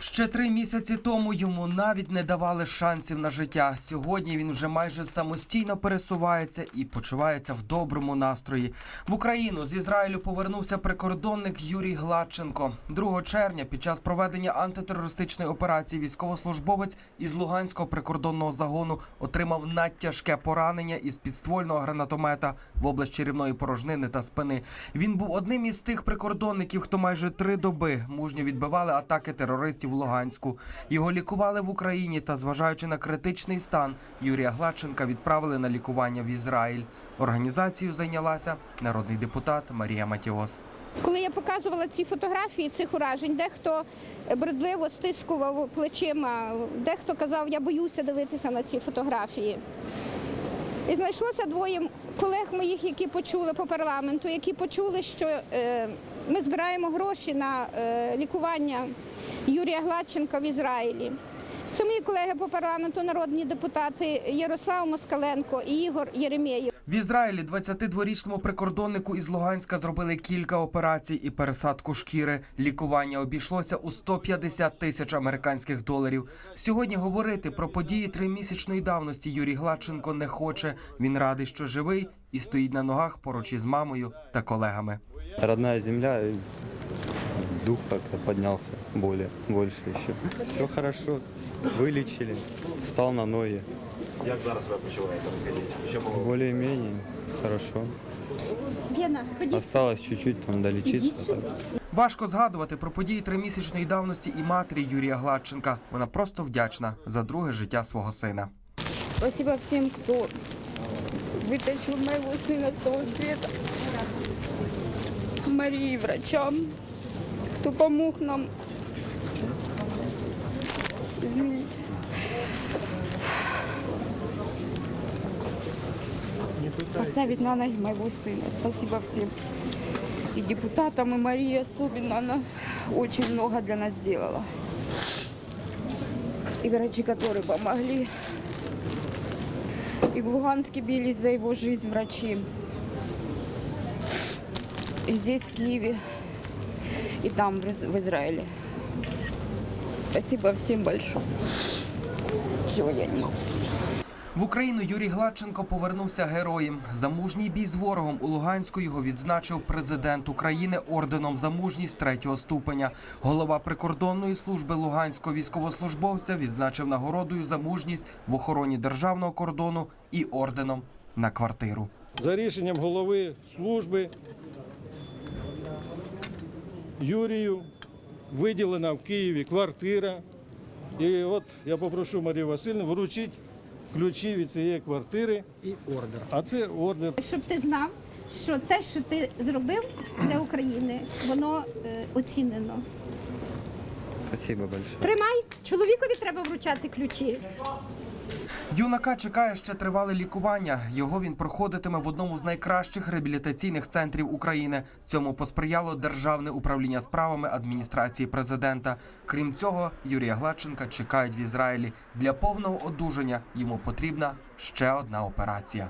Ще три місяці тому йому навіть не давали шансів на життя. Сьогодні він вже майже самостійно пересувається і почувається в доброму настрої. В Україну з Ізраїлю повернувся прикордонник Юрій Гладченко. 2 червня під час проведення антитерористичної операції військовослужбовець із Луганського прикордонного загону отримав надтяжке поранення із підствольного гранатомета в область черівної порожнини та спини. Він був одним із тих прикордонників, хто майже три доби мужньо відбивали атаки терористів в Луганську. Його лікували в Україні та, зважаючи на критичний стан, Юрія Гладченка відправили на лікування в Ізраїль. Організацією зайнялася народний депутат Марія Матіос. Коли я показувала ці фотографії цих уражень, дехто бредливо стискував плечима, дехто казав, я боюся дивитися на ці фотографії. І знайшлося двоє колег моїх, які почули по парламенту, які почули, що е, ми збираємо гроші на е, лікування Юрія Гладченка в Ізраїлі. Це мої колеги по парламенту, народні депутати Ярослав Москаленко і Ігор Єремєєв. В Ізраїлі 22-річному прикордоннику із Луганська зробили кілька операцій і пересадку шкіри. Лікування обійшлося у 150 тисяч американських доларів. Сьогодні говорити про події тримісячної давності Юрій Гладченко не хоче. Він радий, що живий і стоїть на ногах поруч із мамою та колегами. Родная земля, дух как-то поднялся более, больше еще. Все хорошо, вылечили, встал на ноги. Як зараз ви почуваєте? Розкажіть, що було? Более-менее хорошо. Гена, ходіть. Осталось чуть-чуть там долечиться. Так. Важко згадувати про події тримісячної давності і матері Юрія Гладченка. Вона просто вдячна за друге життя свого сина. Спасибо всем, кто вытащил моего сына с того света. Марии, врачам, кто помог нам. Извините. Поставить на ноги моего сына. Спасибо всем. И депутатам, и Марии особенно. Она очень много для нас сделала. И врачи, которые помогли. И в Луганске бились за его жизнь врачи. И здесь, в Киеве, и там, в Из- в Израиле. Спасибо всем большое. Всего я не могу. В Україну Юрій Гладченко повернувся героєм. За мужній бій з ворогом у Луганську його відзначив президент України орденом за мужність третього ступеня. Голова прикордонної служби луганського військовослужбовця відзначив нагородою за мужність в охороні державного кордону і орденом на квартиру. За рішенням голови служби Юрію виділена в Києві квартира. І от я попрошу Марію Васильівну вручити ключі від цієї квартири. І ордер. А це ордер. Щоб ти знав, що те, що ти зробив для України, воно е, оцінено. Спасибо большое. Тримай, чоловікові треба вручати ключі. Юнака чекає ще тривале лікування. Його він проходитиме в одному з найкращих реабілітаційних центрів України. Цьому посприяло державне управління справами адміністрації президента. Крім цього, Юрія Гладченка чекають в Ізраїлі. Для повного одужання йому потрібна ще одна операція.